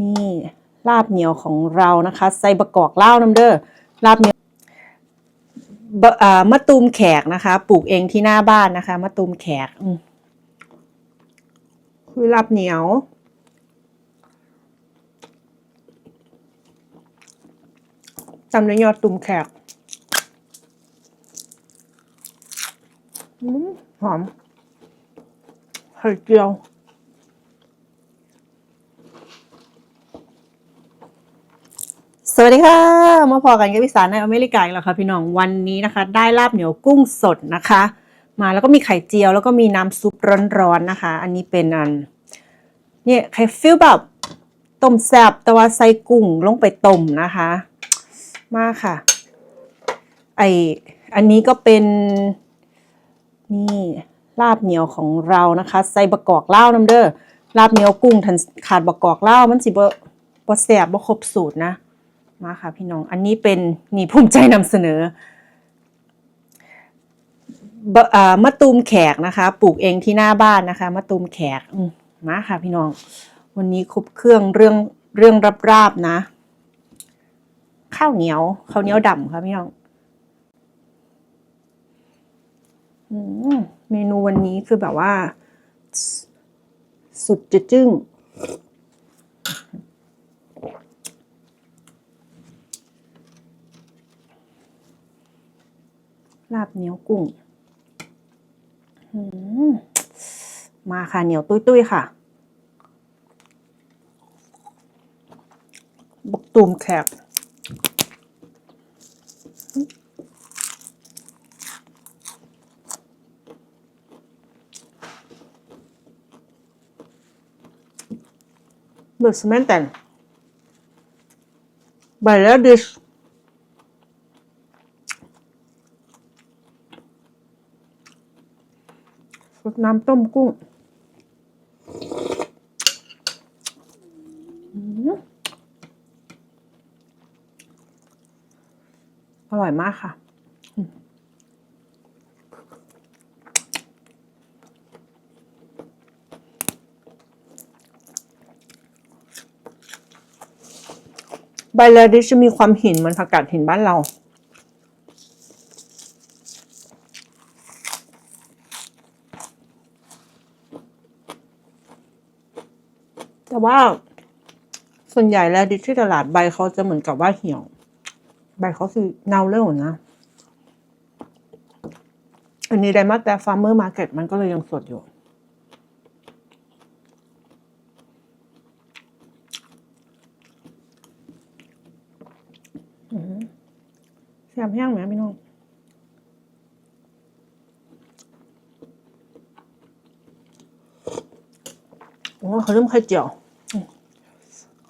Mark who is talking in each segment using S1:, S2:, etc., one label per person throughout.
S1: นี่ลาบเหนียวของเรานะคะ ใส่บะกอกเล่าน้ำเด้อลาบเหนียวะมะตูมแขกนะคะ ปลูกเองที่หน้าบ้านนะคะมะตูมแขกคือลาบเหนียวจำในยยอดตุ่มแขกหอมไข่เจียว สวัสดีค่ะ มาพอกันกับพิสารในอเมริกาอีกแล้วค่ะพี่น้องวันนี้นะคะ ได้ลาบเหนียวกุ้งสดนะคะ มาแล้วก็มีไข่เจียวแล้วก็มีน้ำซุปร้อนๆนะคะ อันนี้เป็นอันเนี่ยไข่ฟิลแบบต้มแซบแต่ว่าใส่กุ้งลงไปต้มนะคะ มาค่ะ ไออันนี้ก็เป็นนี่ลาบเหนียวของเรานะคะ ใส่บะกอกเล่าวน้ำเด้อลาบเหนียวกุ้งทันขาดบะกอกเล่าวมันสิบ่บ่แซบบ่ครบสูตรนะ มาค่ะพี่น้อง อันนี้เป็นนี่ภูมิใจนำเสนอมะตูมแขกนะคะ ปลูกเองที่หน้าบ้านนะคะมะตูมแขกมาค่ะพี่น้อง วันนี้ครบเครื่องเรื่องเรื่องราบๆนะ ข้าวเหนียวข้าวเหนียวดำค่ะพี่น้องอมเมนูวันนี้คือแบบว่า สุดจะจึ้ง ลาบเหนียวกุ้งมมาค่ะเหนียวตุ้ยๆค่ะบกตูมแขก Bus menten. Beiladis. ซุปน้ น้ำต้มกุ้งอืมอร่อยมากค่ะ ใบเลดิชจะมีความหินเหมือนผักกาดหินบ้านเรา ว่า ส่วนใหญ่แล้วดิที่ตลาดใบเขาจะเหมือนกับว่าเหี่ยว ใบเขาคือเน่าเร็วนะ อันนี้ไดมาแต่ฟาร์มเมอร์มาร์เก็ตมันก็เลยยังสดอยู่แซ่บแห้งไหมพี่น้องโอ้เขาเริ่มไข่เจียว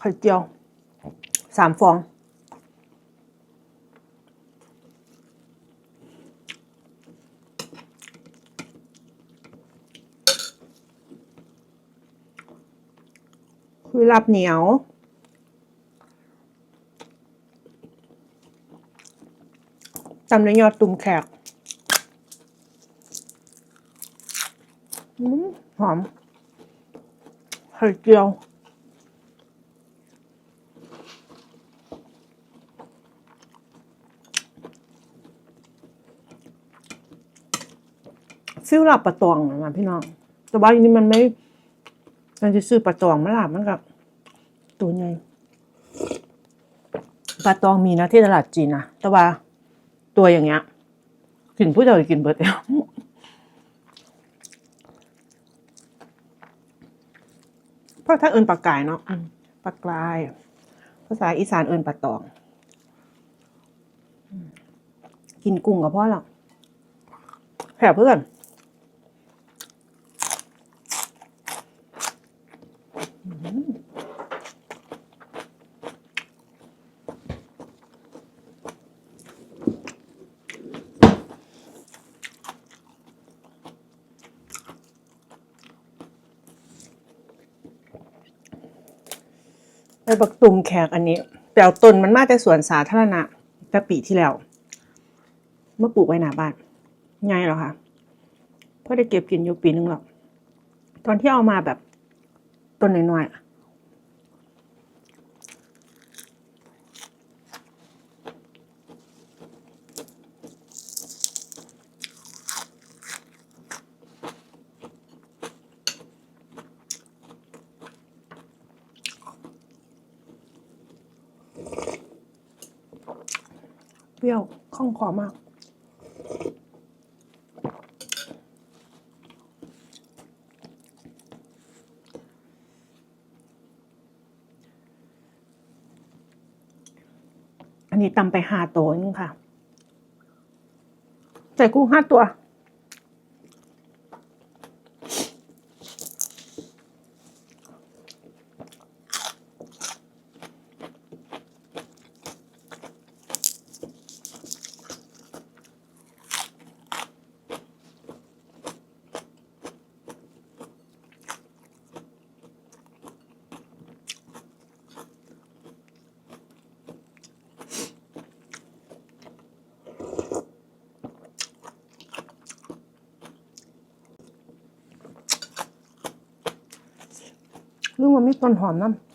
S1: ไข่เจียวสามฟอง คือลาบเหนียว ตำในวยยอดตุ่มแขก หอมไข่เจียว ฟิลลาบปลาตองนะพี่น้อง แต่ว่าอันนี้มันไม่มันจะซื้อปลาตองมาลาบมันกับตัวใหญ่ปลาตองมีนะที่ตลาดจีนนะแต่ว่าตัวอย่างเงี้ยกินผู้เดียวกินเบิดแล้วเพราะถ้าเอินปลากายเนาะปลากราย ภาษาอีสานเอินปลาตอง กินกุ้งกับพ่อหรอกแผ่เพื่อน ไปบักตุ่มแขกอันนี้แปลวต้นมันมาแต่สวนสาธารณะแต่ปีที่แล้ว เมื่อปลูกไว้หน้าบ้านไงหรอคะพ่อได้เก็บกินอยู่ปีนึงหรอก ตอนที่เอามาแบบ ต้นน้อยเปรี้ยวข้องคอมาก นี้ตำไปห้าตัวนึงค่ะ ใส่กุ้งห้าตัว รู้ว่ามีต้นหอมน้ำ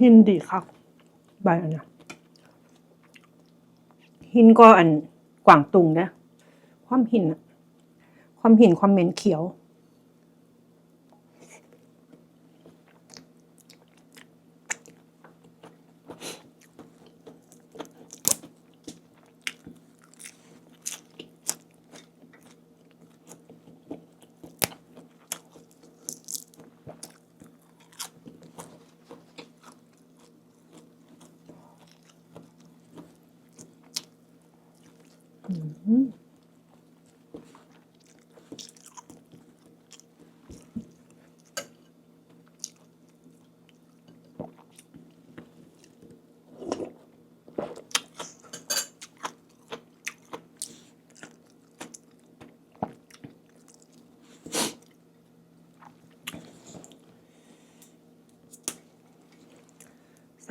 S1: หินดีครับใบอันนี้หินก็อันกว่างตุงนะความหินอะความหินความเหม็นเขียว แซ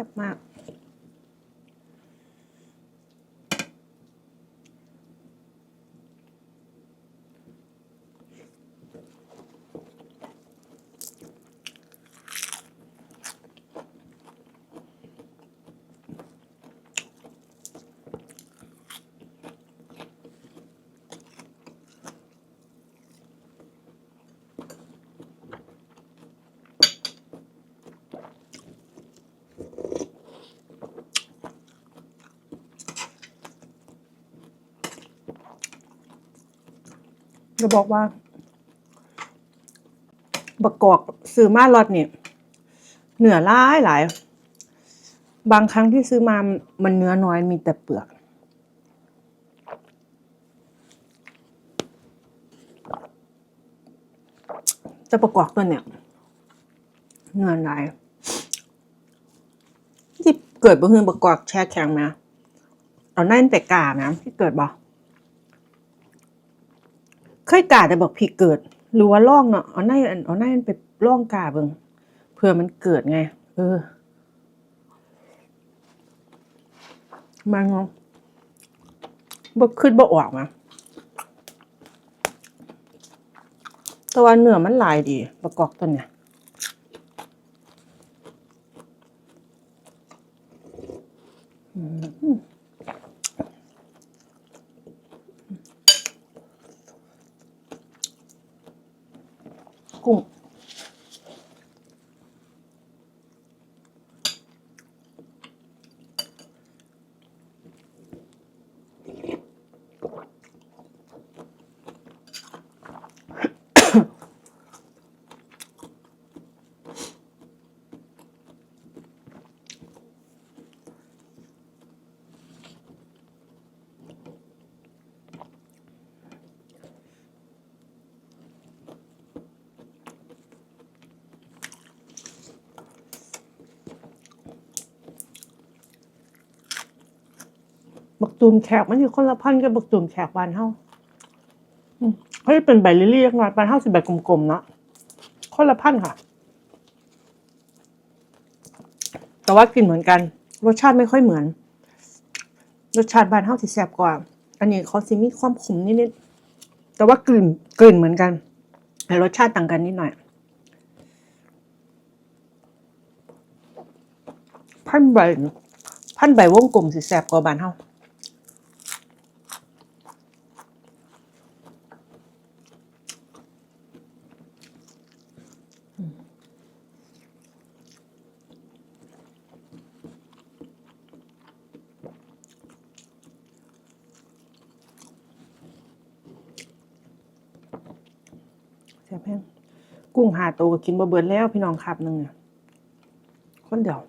S1: ่บมาก จะบอกว่าบกกอกซื้อมาลอดเนี่ยเหนือหลายหลาย บางครั้งที่ซื้อมามันเนื้อน้อยมีแต่เปลือก จะประกอบตัวเนี่ยเนื้อหลายที่เกิดบ่ฮือประกอบแช่แข็งนะเอาแน่นแต่กานะที่เกิดบ่ เคยกาแต่บอกพี่เกิด หรือว่าล่องเนาะเอาในอันเอาในอันไปล่องกาเบิ่งเพื่อมันเกิดไง เออมาเงาบ่ขึ้นบ่ออกมาแต่ว่าเนื้อมันลายดี ประกอบตัวเนี่ยอืม ตูมแขกมันอยู่คนละพันกับบักตูมแขกบานเฮาเขาจะเป็นใบลิลลี่ๆหน่อยปลาเท่าสิใบกลมๆเนาะคนละพันธุ์ค่ะ แต่ว่ากลิ่นเหมือนกัน รสชาติไม่ค่อยเหมือน รสชาติบานเท่าสิแซ่บกว่า อันนี้เขาซิมีความขมนิดๆแต่ว่ากลิ่นกลิ่นเหมือนกันแต่รสชาติต่างกันนิดหน่อยพันใบพันใบวงกลมสิแซ่บกว่าบานเท่า แซ่บแห้งกุ้งหาโตวก็กินบ่เบิดแล้วพี่น้องครับหนึงเนี่ยคนเดียว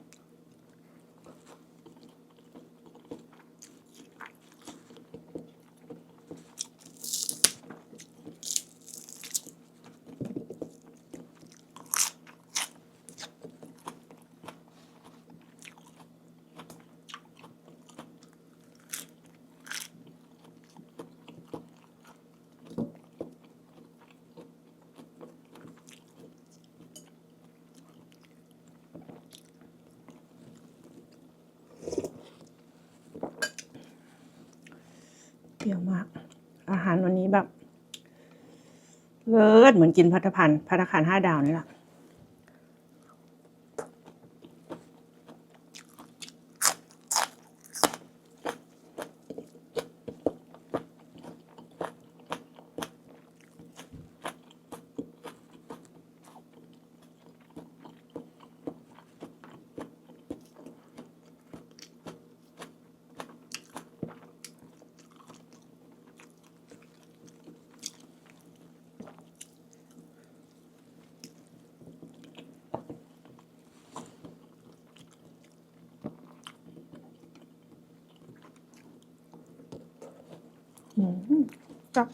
S1: รี้ยวมาก อาหารวันนี้แบบเลิศเหมือนกินพัตพันพัตคารห้าดาวนี่แหละ อืม จับ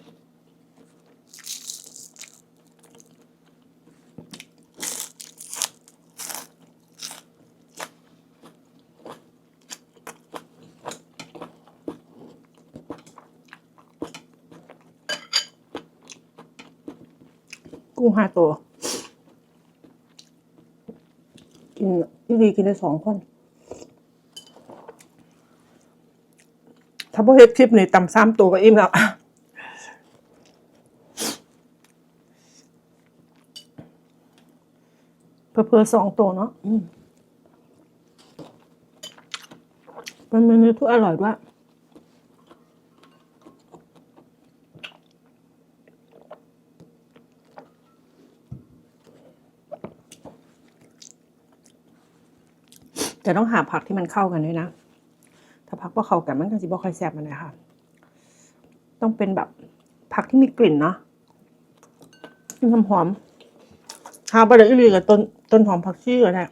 S1: กุ้งห้าตัว กินอีดีกินได้สองคน ถ้าพอเฮ็ดคลิปนี่ตำซ้ำตัวก็อิ่มแล้วเพอเพอสองตัวเนาะเป็นเมนูที่อร่อยด้วยแต่ต้องหาผักที่มันเข้ากันด้วยนะ กับผักว่าเข้ากันมันก็จะบ่ค่อยแซ่บมันเลยค่ะต้องเป็นแบบผักที่มีกลิ่นเนาะมีความหอมหาไปเลยอีหลีกับต้นต้นหอมผักชีก็ได้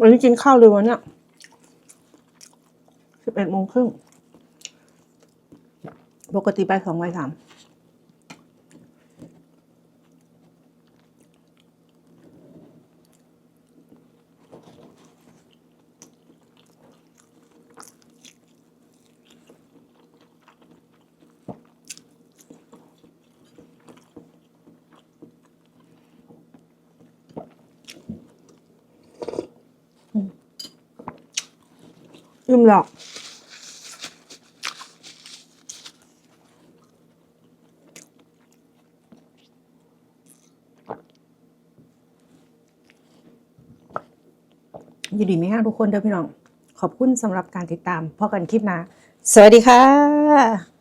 S1: วันนี้กินข้าวเร็ววะเนี่ยสิบเอ็ดโมงครึ่ง ปกติไปสองวัยสาม อิ่มหรอก ยินดีไหมฮะทุกคนเด้อพี่น้อง ขอบคุณสำหรับการติดตามพอกันคลิปหนะ สวัสดีค่ะ